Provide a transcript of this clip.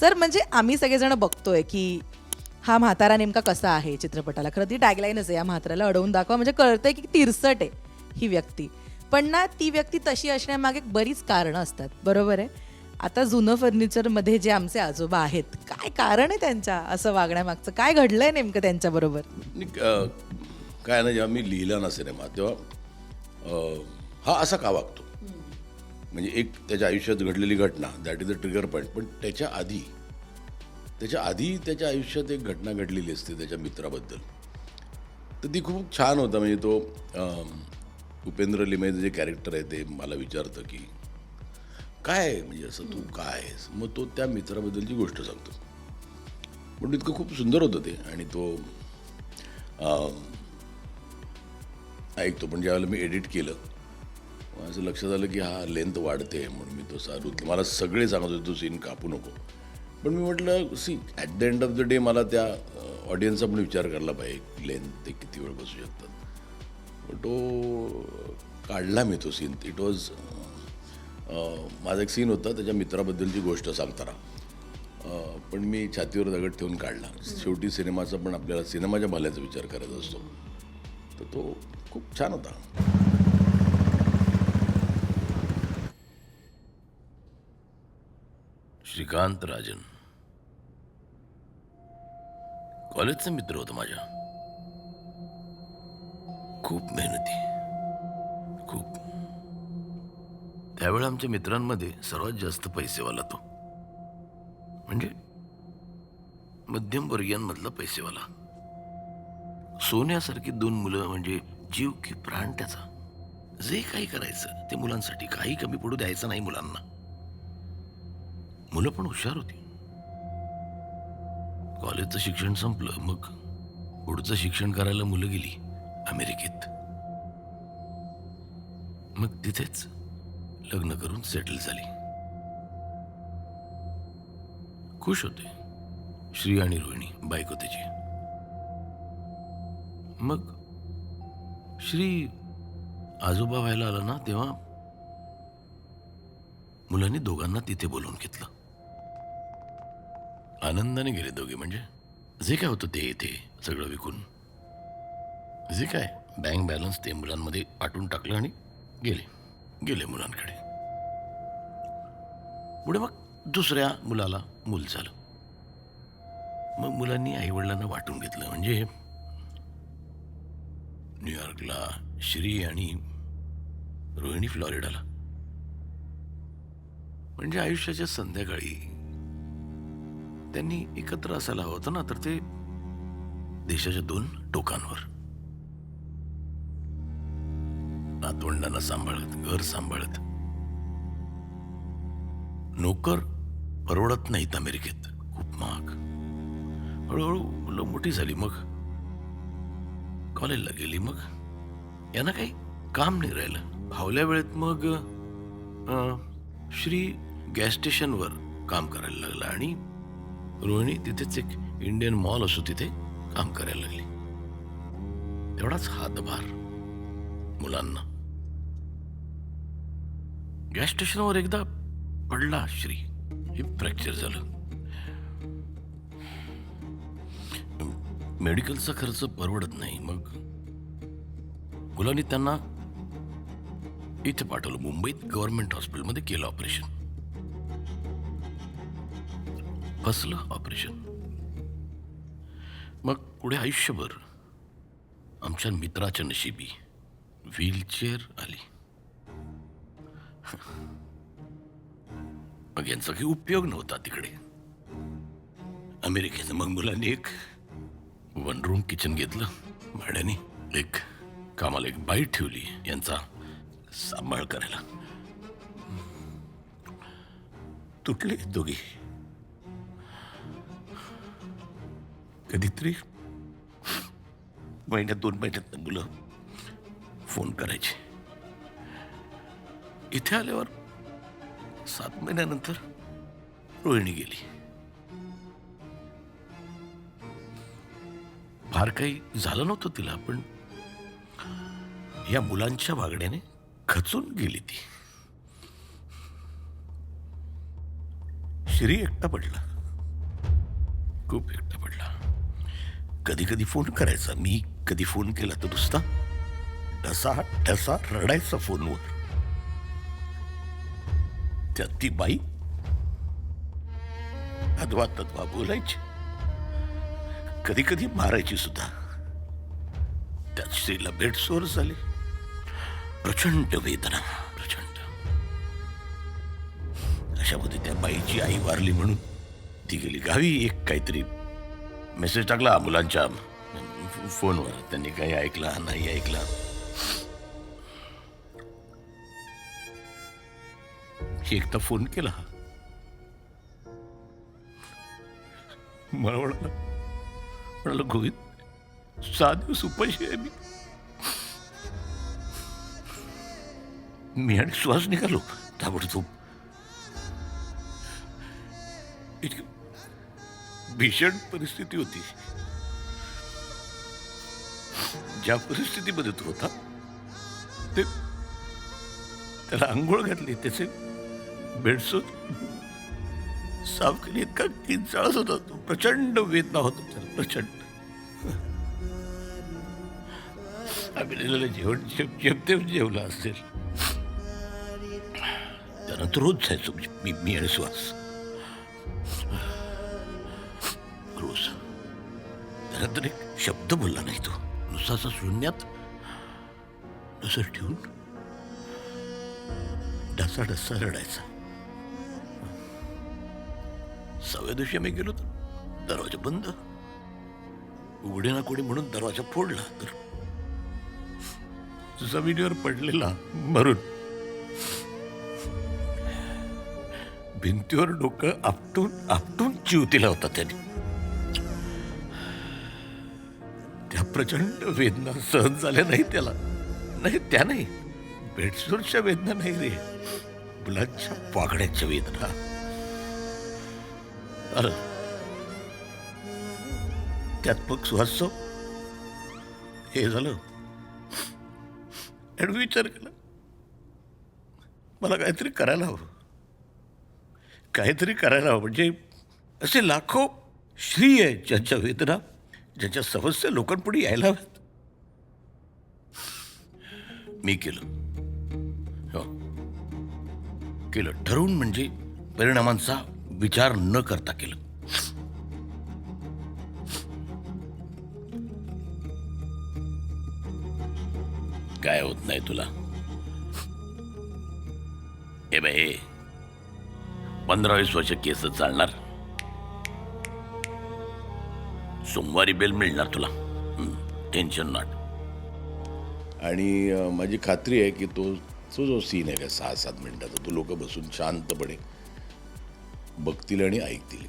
Sir म्हणजे आम्ही सगळेजण बघतोय की हा म्हातारा नेमका कसा आहे चित्रपटाला. खरं ती टॅगलाईनच आहे या म्हाताऱ्याला अडवून दाखवा. म्हणजे कळतंय की तिरसट आहे ही व्यक्ती. पण ना ती व्यक्ती तशी असण्यामागे बरीच कारणं असतात. बरोबर आहे? आता जुनं फर्निचरमध्ये जे आमचे आजोबा आहेत काय कारण आहे त्यांच्या असं वागण्यामागचं? काय घडलंय नेमकं त्यांच्याबरोबर काय ना जेव्हा मी लिहिला ना सिनेमा तेव्हा हा असा का वागतो? म्हणजे एक त्याच्या आयुष्यात घडलेली घटना that is a trigger point पण त्याच्या आधी त्याच्या आधी त्याच्या आयुष्यात एक घटना घडलेली असते त्याच्या मित्राबद्दल. तर ती खूप छान होता म्हणजे तो उपेंद्र लिमेचं जे कॅरेक्टर आहे ते मला विचारतं की काय आहे? म्हणजे असं तू काय आहेस? मग तो त्या मित्राबद्दलची गोष्ट सांगतो. पण इतकं खूप सुंदर होतं ते. आणि तो ऐकतो. पण ज्यावेळेला मी एडिट केलं माझं लक्षात आलं की हा लेंथ वाढते म्हणून मी तो सारू मला सगळे सांगत होते तू सीन कापू नको. पण मी म्हटलं see at the end of the day मला त्या ऑडियन्सचा पण विचार करायला पाहिजे लेंथ ते किती वेळ बसू शकतात. तो काढला मी तो सीन. इट वॉज माझा एक सीन होता त्याच्या मित्राबद्दलची गोष्ट सांगताना. पण मी छातीवर दगड ठेवून काढला. शेवटी सिनेमाचा पण आपल्याला सिनेमाच्या भल्याचा विचार करायचा असतो. तर तो खूप छान होता. श्रीकांत राजन। कॉलेजचा मित्र होता माझ्या। खूप मेहनती। खूप। त्यावेळी आमच्या मित्रांमध्ये सर्वात जास्त पैसेवाला तो। म्हणजे मध्यमवर्गीयांमधला पैसेवाला। सोन्यासारखी दोन मुलं म्हणजे जीव की प्राण त्याचा। जे काही करायचं ते मुलांसाठी काही कमी पडू द्यायचं नाही मुलांना। मुलं पण हुशार होती. कॉलेजचं शिक्षण संपलं मग पुढचं शिक्षण करायला मुलं गेली अमेरिकेत. मग तिथेच लग्न करून सेटल झाली. खुश होते श्री आणि रोहिणी बायको त्याची. मग श्री आजोबा व्हायला आला ना तेव्हा मुलांनी दोघांना तिथे बोलवून घेतलं. आनंदाने गेले दोघे म्हणजे? जे काय होतं ते इथे सगळं विकून. जे काय बँक बॅलन्स ते मुलांमध्ये पाठवून टाकलं आणि गेले. गेले मुलांकडे. पुढे मग दुसऱ्या मुलाला मूल झालं. मग मुलांनी आईवडिलांना वाटून घेतलं म्हणजे न्यूयॉर्कला श्री आणि रोहिणी फ्लॉरिडाला. म्हणजे आयुष्याच्या संध्याकाळी त्यांनी एकत्र असायला हवं होतं ना तर ते देशाच्या दोन टोकांवर. नातवंडांना सांभाळत घर सांभाळत. नोकर परवडत नाहीत अमेरिकेत. खूप महाग. हळूहळू मुलं मोठी झाली मग कॉलेजला गेली मग यांना काही काम नाही राहिलं. भावल्या वेळेत मग श्री गॅस स्टेशनवर काम करायला लागलं आणि रोहिणी तिथेच एक इंडियन मॉल असो तिथे काम करायला लागली. तेवढाच हातभार मुलांना. गॅस स्टेशनवर एकदा पडला श्री. हे फ्रॅक्चर झालं. मेडिकलचा खर्च परवडत नाही. मग मुलांनी त्यांना इथे पाठवलं. मुंबईत गव्हर्नमेंट हॉस्पिटलमध्ये केलं ऑपरेशन फसलं ऑपरेशन. मग पुढे आयुष्यभर आमच्या मित्राच्या नशिबी व्हीलचेअर आली. मग यांचा काही उपयोग नव्हता तिकडे. अमेरिकेचं मग मुलांनी एक वन रूम किचन घेतलं भाड्याने एक कामाला एक बाई ठेवली यांचा सांभाळ करायला. तुटले दोघे. कधीतरी महिन्यात दोन महिन्यात मुलं फोन करायचे. इथे आल्यावर सात महिन्यानंतर रोहिणी गेली. फार काही झालं नव्हतं तिला पण या मुलांच्या वागण्याने खचून गेली ती. श्री एकटा पडला. खूप एकटा पडला. कधी कधी फोन करायचा. मी कधी फोन केला तर नुसता ठसा ठसा रडायचा फोनवर. त्यात ती बाई अथवा तद्वा बोलायची. कधी कधी मारायची सुद्धा. त्यात स्त्रीला बेडसोर झाली. प्रचंड वेदना प्रचंड. अशामध्ये त्या बाईची आई वारली म्हणून ती गेली गावी. एक काहीतरी मेसेज टाकला मुलांच्या. फोनवर. त्यांनी काही ऐकला नाही ऐकला. एकदा फोन केला. मला म्हणाला म्हणाला गोविंद सहा दिवस उपाशी आहे मी. मी आणि श्वास निघालो. ताबडतोब भीषण परिस्थिती होती. ज्या परिस्थितीमध्ये तो होता ते त्याला आंघोळ घातली त्याचे बेडसूट साफ केली. इतका किंचाळच होता तो. प्रचंड वेदना होता त्याला. प्रचंड. आम्ही दिलेलं जेवण जेम- जेवलं जेवला असेल. त्यानंतर रोज जायचो म्हणजे मी मी आणि सुहास. त्यानंतर एक शब्द बोलला नाही तो. नुसता शून्यात नसर ठेवून डसा डसा रडायचा. सव्या दिवशी आम्ही गेलो तर दरवाजा बंद. उघडे ना कोणी म्हणून दरवाजा फोडला तर जमिनीवर पडलेला मरून भिंतीवर डोकं आपटून आपटून चिवतीला होता त्याने. प्रचंड वेदना सहन झाल्या नाही त्याला. नाही त्या नाही. बेडसूरच्या वेदना नाही रे. मुलांच्या वागण्याच्या वेदना. अरे. त्यात मग सुहास हे झालं. आणि विचार केला. मला काहीतरी करायला हवं. काहीतरी करायला हवं. म्हणजे असे लाखो श्री आहे ज्यांच्या वेदना ज्याच्या समस्या लोकांपुढे यायला हव्यात. मी केलं. हो. केलं. ठरवून म्हणजे परिणामांचा विचार न करता केलं. काय होत नाही तुला? हे बाई पंधरा वीस वर्ष केस चालणार. सोमवारी बेल मिळणार तुला. टेन्शन नॉट आणि माझी खात्री आहे की तो तो जो सीन आहे का सहा सात मिनिटाचा तो लोक बसून शांतपणे बघतील आणि ऐकतील.